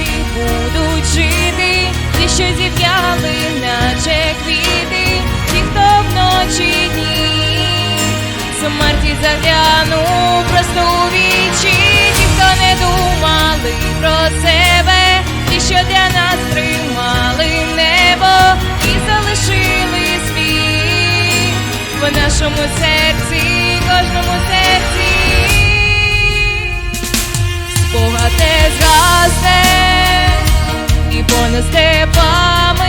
всі будуть жити, ті, що зів'яли, наче квіти, ті, хто вночі дні, смерті зав'яну просто у вічі, ті, хто не думали про себе, ті, що для нас тримали небо і залишили світ в нашому серці, кожному серці. Спогате згасте і понад степами